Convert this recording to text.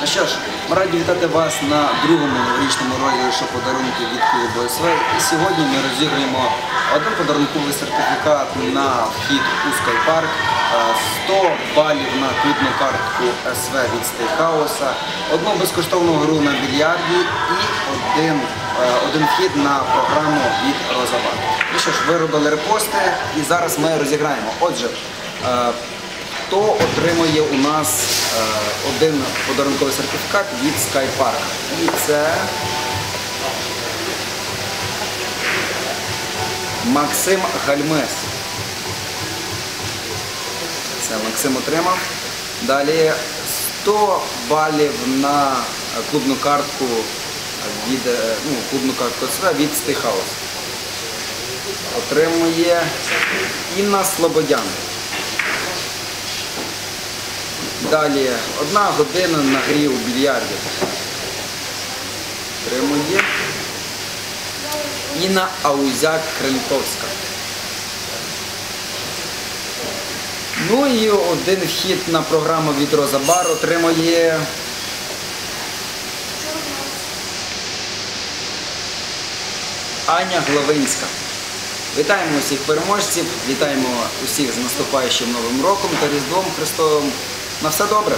Ну що ж, ми раді вітати вас на другому новорічному розіграші подарунків від клубу СВ. І сьогодні ми розіграємо один подарунковий сертифікат на вхід у скайпарк, е, 100 балів на клубну картку СВ від Стейхауса, одну безкоштовну гру на більярді і один, е, один вхід на програму від Розабар. Ну що ж, ви робили репости і зараз ми розіграємо. Отже, е, хто отримує у нас е, один подарунковий сертифікат від SkyPark. І це Максим Гальмес. Це Максим отримав. Далі 100 балів на клубну картку від е, ну, клубну картку від Стейхаус. Отримує Інна Слободян. Далі одна година на грі у більярді. Отримує Інна Аузяк Кренковська. Ну і один вхід на програму від Розабар отримує Аня Главинська. Вітаємо усіх переможців, вітаємо усіх з наступаючим Новим роком та Різдвом Христовим. На все добре!